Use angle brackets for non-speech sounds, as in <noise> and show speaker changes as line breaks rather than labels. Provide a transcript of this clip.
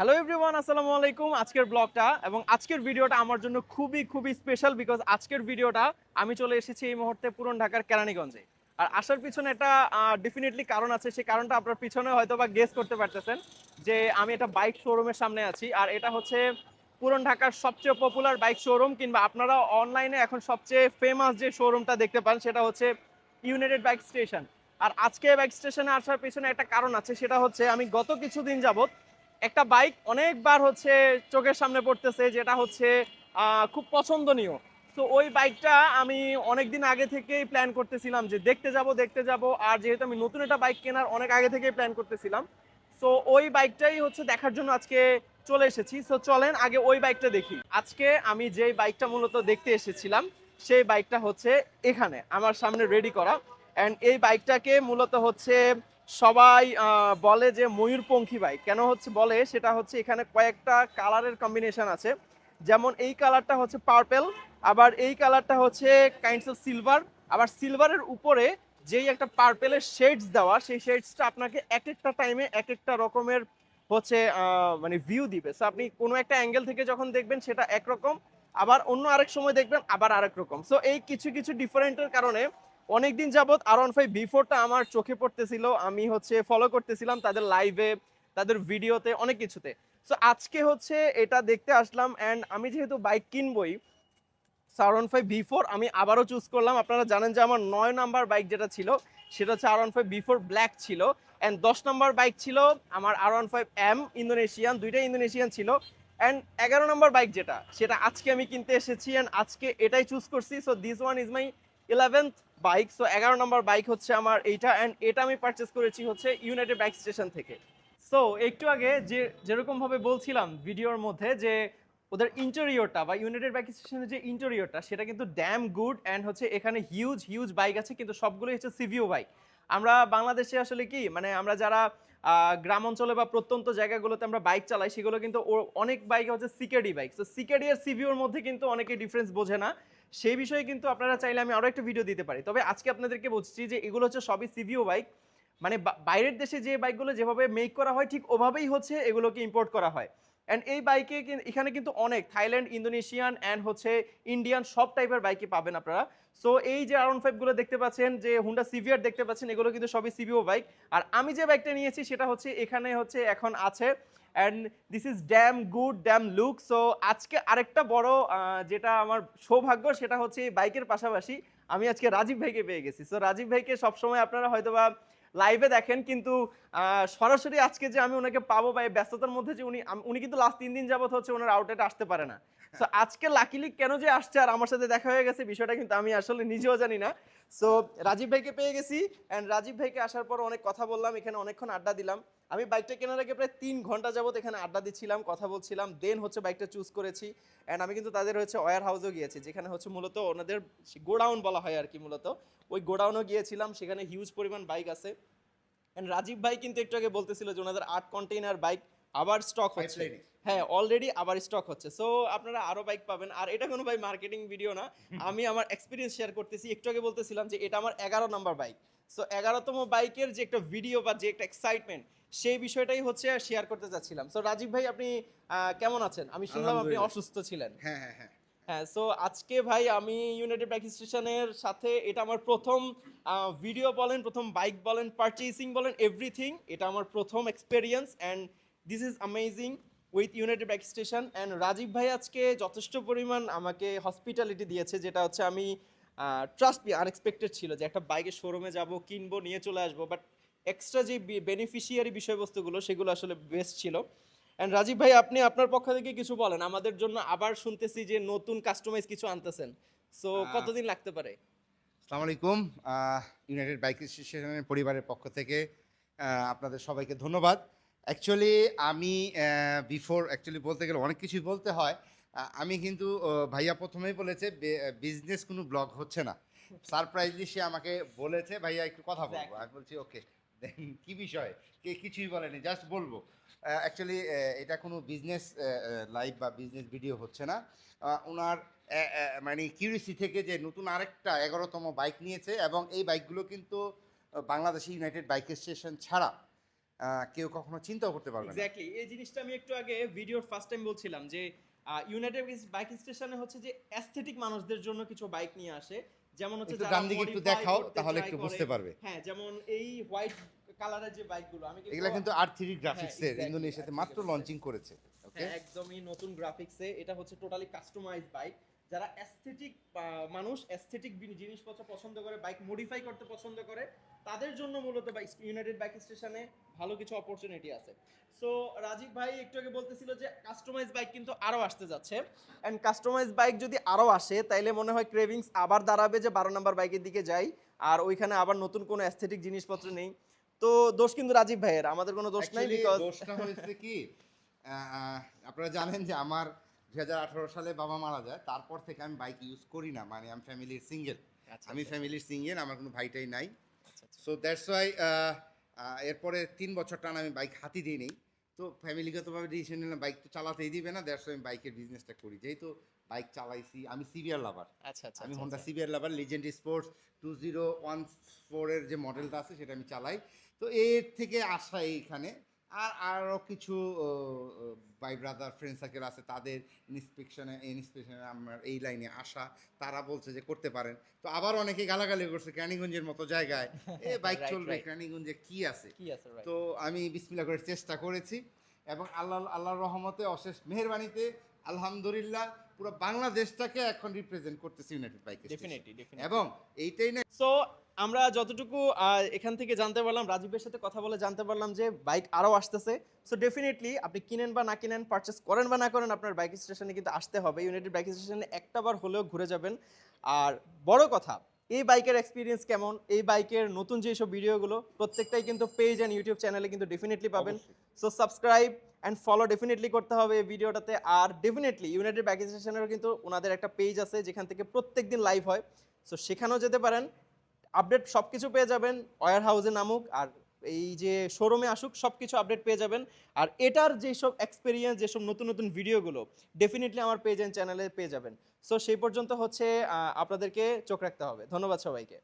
Hello everyone আসসালামু আলাইকুম। আজকের ব্লগটা এবং আজকের ভিডিওটা আমার জন্য খুবই খুবই স্পেশাল বিকজ আজকের ভিডিওটা আমি চলে এসেছি এই মুহূর্তে পুরন ঢাকার কেরানীগঞ্জে। আর আসার পিছনে একটা ডেফিনেটলি কারণ আছে। সেই কারণটা আপনার পিছনে হয়তো বা গেস করতে পারতেছেন যে আমি একটা বাইক শোরুমের সামনে আছি। আর এটা হচ্ছে পুরন ঢাকার সবচেয়ে পপুলার বাইক শোরুম কিংবা আপনারা অনলাইনে এখন সবচেয়ে ফেমাস যে শোরুমটা দেখতে পান, সেটা হচ্ছে ইউনাইটেড বাইক স্টেশন আর আজকে বাইক স্টেশনে আসার পিছনে একটা কারণ আছে, সেটা হচ্ছে আমি গত কিছুদিন যাবত একটা বাইক অনেকবার হচ্ছে চোখের সামনে পড়তেছে, যেটা হচ্ছে খুব পছন্দনীয়। তো ওই বাইকটা আমি অনেক দিন আগে থেকেই প্ল্যান করতেছিলাম যে দেখতে যাব দেখতে যাব, আর যেহেতু আমি নতুন একটা বাইক কেনার অনেক আগে থেকেই প্ল্যান করতেছিলাম সো ওই বাইকটাই হচ্ছে দেখার জন্য আজকে চলে এসেছি। সো চলেন, আগে ওই বাইকটা দেখি। আজকে আমি যেই বাইকটা মূলত দেখতে এসেছিলাম, সেই বাইকটা হচ্ছে এখানে, আমার সামনে রেডি করা। অ্যান্ড এই বাইকটাকে মূলত হচ্ছে সবাই বলে যে ময়ূরপঙ্খী বাইক কেন হচ্ছে বলে? সেটা হচ্ছে এখানে কয়েকটা কালারের কম্বিনেশন আছে। যেমন এই কালারটা হচ্ছে পার্পেল আবার এই কালারটা হচ্ছে কাইন্ডস অফ সিলভার আবার সিলভারের উপরে যেই একটা পার্পেলের শেডস দেওয়া, সেই শেডসটা আপনাকে এক একটা টাইমে এক একটা রকমের হচ্ছে মানে ভিউ দিবে। সো আপনি কোনো একটা অ্যাঙ্গেল থেকে যখন দেখবেন সেটা একরকম, আবার অন্য আরেক সময় দেখবেন আবার আরেক রকম। সো এই কিছু কিছু ডিফারেন্টের কারণে অনেকদিন যাবৎ আর ওয়ান ফাইভ বিফোরটা আমার চোখে পড়তেছিল, আমি হচ্ছে ফলো করতেছিলাম তাদের লাইভে তাদের ভিডিওতে অনেক কিছুতে। সো আজকে হচ্ছে এটা দেখতে আসলাম অ্যান্ড আমি যেহেতু bike কিনবই R one five V four আমি আবারও চুজ করলাম। আপনারা জানেন যে আমার নয় নাম্বার বাইক যেটা ছিল, সেটা হচ্ছে R one five V four black ছিল অ্যান্ড দশ নাম্বার বাইক ছিল আমার R one five M Indonesian দুইটাই ইন্দোনেশিয়ান ছিল অ্যান্ড এগারো নম্বর বাইক যেটা, সেটা আজকে আমি কিনতে এসেছি অ্যান্ড আজকে এটাই চুজ করছি। So this one is my eleventh bike so এগারো নম্বর বাইক হচ্ছে আমার এইটা অ্যান্ড এটা আমি পারচেস করেছি হচ্ছে ইউনাইটেড বাইক স্টেশন থেকে। সো একটু আগে যে, যেরকমভাবে বলছিলাম ভিডিওর মধ্যে যে, ওদের ইন্টেরিয়রটা বা ইউনাইটেড বাইক স্টেশনের যে ইন্টেরিয়রটা সেটা কিন্তু ড্যাম গুড অ্যান্ড হচ্ছে এখানে হিউজ হিউজ বাইক আছে, কিন্তু সবগুলোই হচ্ছে সিভিও বাইক আমরা বাংলাদেশে আসলে কি মানে আমরা যারা গ্রাম অঞ্চলে বা প্রত্যন্ত জায়গাগুলোতে আমরা বাইক চালাই, সেগুলো কিন্তু অনেক বাইক হচ্ছে সিকেডি বাইক তো সিকেডি আর সিভিওর মধ্যে কিন্তু অনেকে ডিফারেন্স বোঝে না। সেই বিষয়ে কিন্তু আপনারা চাইলে আমি আরও একটা ভিডিও দিতে পারি। তবে আজকে আপনাদেরকে বলছি যে এগুলো হচ্ছে সবই সিভিও বাইক মানে বাইরের দেশে যে বাইকগুলো যেভাবে মেক করা হয়, ঠিক ওভাবেই হচ্ছে এগুলোকে ইম্পোর্ট করা হয়। অ্যান্ড এই বাইকে এখানে কিন্তু অনেক থাইল্যান্ড ইন্দোনেশিয়ান অ্যান্ড হচ্ছে ইন্ডিয়ান সব টাইপের বাইকই পাবেন আপনারা। সো এই যে আরন ফাইভগুলো দেখতে পাচ্ছেন, যে হুন্ডা সিভিয়ার দেখতে পাচ্ছেন, এগুলো কিন্তু সবই সিভিও বাইক আর আমি যে বাইকটা নিয়েছি, সেটা হচ্ছে এখানে হচ্ছে এখন আছে and this is damn good damn look so আজকে আরেকটা বড় যেটা আমার সৌভাগ্য, সেটা হচ্ছে এই বাইকের পাশাপাশি আমি আজকে রাজীব ভাইকে পেয়ে গেছি। সো রাজীব ভাইকে সবসময় আপনারা হয়তোবা লাইভে দেখেন, কিন্তু সরাসরি আজকে যে আমি ওনাকে পাবো বা এই ব্যস্ততার মধ্যে যে উনি উনি কিন্তু লাস্ট তিন দিন যাবত হচ্ছে ওনার আউটলেটে আসতে পারে না। সো আজকে লাকিলি কেন যে আসছে আর আমার সাথে দেখা হয়ে গেছে বিষয়টা কিন্তু আমি আসলে নিজেও জানি না। সো রাজীব ভাইকে পেয়ে গেছি অ্যান্ড রাজীব ভাইকে আসার পর অনেক কথা বললাম, এখানে অনেকক্ষণ আড্ডা দিলাম। আমি বাইকটা কেনার আগে প্রায় তিন ঘণ্টা যাবত এখানে আড্ডা দিচ্ছিলাম, কথা বলছিলাম দেন হচ্ছে বাইকটা চুজ করেছি। অ্যান্ড আমি কিন্তু তাদের হচ্ছে ওয়ার হাউসেও গিয়েছি, যেখানে হচ্ছে মূলত ওনাদের গোডাউন বলা হয় আর কি মূলত। ওই গোডাউনও গিয়েছিলাম, সেখানে হিউজ পরিমাণ বাইক আছে। অ্যান্ড রাজীব ভাই কিন্তু একটু আগে বলতেছিল যে ওনাদের আট কন্টেইনার বাইক আবার স্টক হচ্ছে। হ্যাঁ অলরেডি আবার স্টক হচ্ছে। সো আপনারা আরও বাইক পাবেন। আর এটা কোনো ভাই মার্কেটিং ভিডিও না। <laughs> আমি আমার এক্সপিরিয়েন্স শেয়ার করতেছি। একটু আগে বলতেছিলাম যে এটা আমার এগারো নম্বর বাইক সো এগারোতম বাইকের যে একটা ভিডিও বা যে একটা এক্সাইটমেন্ট সেই বিষয়টাই হচ্ছে শেয়ার করতে চাচ্ছিলাম। সো রাজীব ভাই আপনি কেমন আছেন? আমি শুনলাম আপনি অসুস্থ ছিলেন।
হ্যাঁ হ্যাঁ হ্যাঁ।
হ্যাঁ সো আজকে ভাই আমি ইউনাইটেড বাইক স্টেশনের সাথে এটা আমার প্রথম ভিডিও বলেন প্রথম বাইক বলেন পারচেসিং বলেন এভরিথিং এটা আমার প্রথম experience and this is amazing with United Bike Station and Rajib ভাই আজকে যথেষ্ট পরিমাণ আমাকে হসপিটালিটি দিয়েছে যেটা হচ্ছে আমি ট্রাস্ট বি আনএক্সপেক্টেড ছিল যে একটা বাইকের শোরুমে যাব কিনবো নিয়ে চলে আসব। বাট এক্সট্রা যে বেনিফিশিয়ারি বিষয়বস্তুগুলো সেগুলো আসলে বেস্ট ছিল। অ্যান্ড রাজীব ভাই আপনি আপনার পক্ষ থেকে কিছু বলেন। আমাদের জন্য আবার শুনতেছি যে নতুন কাস্টমাইজ কিছু আনতেছেন। সো কতদিন লাগতে পারে?
আসসালামু আলাইকুম। ইউনাইটেড বাইক স্টেশনের পরিবারের পক্ষ থেকে আপনাদের সবাইকে ধন্যবাদ। অ্যাকচুয়ালি আমি বিফোর অ্যাকচুয়ালি বলতে গেলে অনেক কিছুই বলতে হয়। আমি কিন্তু ভাইয়া প্রথমেই বলেছে বিজনেস কোনো ব্লগ হচ্ছে না। সারপ্রাইজলি সে আমাকে বলেছে ভাইয়া একটু কথা বলব. আমি বলছি ওকে কি বিষয়? কে কিছুই বলেনি জাস্ট বলব। অ্যাকচুয়ালি এটা কোনো বিজনেস লাইভ বা বিজনেস ভিডিও হচ্ছে না। ওনার মানে কিউরিসি থেকে যে নতুন আরেকটা এগারোতম বাইক নিয়েছে এবং এই বাইকগুলো কিন্তু বাংলাদেশে ইউনাইটেড বাইক স্টেশন ছাড়া কেউ কখনো চিন্তাও করতে পারবে
এক্স্যাক্টলি এই জিনিসটা আমি একটু আগে ভিডিওর ফার্স্ট টাইম বলছিলাম যে ইউনাইটেড বাইক স্টেশনে হচ্ছে যে অ্যাস্থেটিক মানুষদের জন্য কিছু বাইক নিয়ে আসে। যেমন হচ্ছে
ডান দিকে একটু দেখাও তাহলে একটু বুঝতে পারবে।
হ্যাঁ যেমন এই হোয়াইট কালারের যে বাইকগুলো আমি
এগুলা কিন্তু আর থ্রি গ্রাফিক্সের ইন্দোনেশিয়াতে মাত্র লঞ্চিং করেছে ওকে
হ্যাঁ একদমই নতুন গ্রাফিক্সে এটা হচ্ছে টোটালি কাস্টমাইজ বাইক যারা অ্যাস্থেটিক মানুষ অ্যাস্থেটিক জিনিসপত্র পছন্দ করে বাইক মডিফাই করতে পছন্দ করে তাদের জন্য মূলত বাইক ইউনাইটেড বাইক স্টেশনে ভালো কিছু অপরচুনিটি আছে। সো রাজীব ভাই একটু আগে বলতেছিল যে কাস্টমাইজ বাইক কিন্তু আরও আসতে যাচ্ছে। অ্যান্ড কাস্টমাইজ বাইক যদি আরও আসে তাইলে মনে হয় ক্রেভিংস আবার দাঁড়াবে যে বারো নম্বর বাইকের দিকে যাই। আর ওইখানে আবার নতুন কোনো অ্যাস্থেটিক জিনিসপত্র নেই। তো দোষ কিন্তু রাজীব ভাইয়ের আমাদের কোনো দোষ নাই বিকজ
দোষটা হয়েছে কি আপনারা জানেন যে আমার দু হাজার আঠেরো সালে বাবা মারা যায় তারপর থেকে আমি বাইক ইউজ করি না মানে আমি ফ্যামিলির সিঙ্গেল
আচ্ছা,
আমি ফ্যামিলির সিঙ্গেল আমার কোনো ভাইটাই নাই।
আচ্ছা, আচ্ছা।
সো দ্যাটস ওয়াই এরপরে তিন বছর টানা আমি বাইক হাতি দিই নেই। তো ফ্যামিলিগতভাবে ডিসিশন নিলাম বাইক তো চালাতেই দিবে না দ্যাটস আমি বাইকের বিজনেসটা করি। যেহেতু বাইক চালাইছি আমি সিভিয়ার লাভার
আচ্ছা আচ্ছা
আমি
আচ্ছা,
হোন্ডা
আচ্ছা।
Severe lover legend sports two zero one ফোরের যে মডেলটা আছে সেটা আমি চালাই। তো এর থেকে আসা এইখানে আর আরও কিছু বাই ব্রাদার ফ্রেন্ড সার্কেল আছে তাদের ইন্সপেকশনে ইন্সপেকশনে আমার এই লাইনে আসা তারা বলছে যে করতে পারেন। তো আবার অনেকে গালাগালি করছে ক্যানিগঞ্জের মতো জায়গায়। <laughs> এ বাইক চলবে. ক্যানিগঞ্জে কি আছে? তো আমি বিসমিল্লা করে চেষ্টা করেছি এবং আল্লাহ আল্লাহর রহমতে অশেষ মেহেরবানিতে আলহামদুলিল্লাহ পুরো বাংলাদেশটাকে এখন রিপ্রেজেন্ট করতেছি ইউনাইটেড বাইক এবং এইটাই না
সো আমরা যতটুকু এখান থেকে জানতে পারলাম রাজীবের সাথে কথা বলে জানতে পারলাম যে বাইক আরও আসতেছে। সো ডেফিনেটলি আপনি কিনেন বা না কিনেন পারচেস করেন বা না করেন আপনার বাইক স্টেশনে কিন্তু আসতে হবে। ইউনাইটেড বাইক স্টেশনে একটা বার হলেও ঘুরে যাবেন। আর বড় কথা এই বাইকের এক্সপিরিয়েন্স কেমন? এই বাইকের নতুন যেসব ভিডিওগুলো প্রত্যেকটাই কিন্তু পেজ অ্যান্ড ইউটিউব চ্যানেলে কিন্তু ডেফিনেটলি পাবেন। So subscribe and follow definitely করতে হবে এই ভিডিওটাতে। আর ডেফিনেটলি ইউনাইটেড ব্যাক স্টেশনেরও কিন্তু ওনাদের একটা পেজ আছে যেখান থেকে প্রত্যেক দিন লাইভ হয়। সো সেখানেও যেতে পারেন। আপডেট সব কিছু পেয়ে যাবেন ওয়ার হাউসে নামুক, আর এই যে শোরুমে আসুক সব কিছু আপডেট পেয়ে যাবেন। আর এটার যেসব এক্সপিরিয়েন্স যেসব নতুন নতুন ভিডিওগুলো ডেফিনেটলি আমার পেজ অ্যান্ড চ্যানেলে পেয়ে যাবেন। সো সেই পর্যন্ত হচ্ছে আপনাদেরকে চোখ রাখতে হবে। ধন্যবাদ সবাইকে।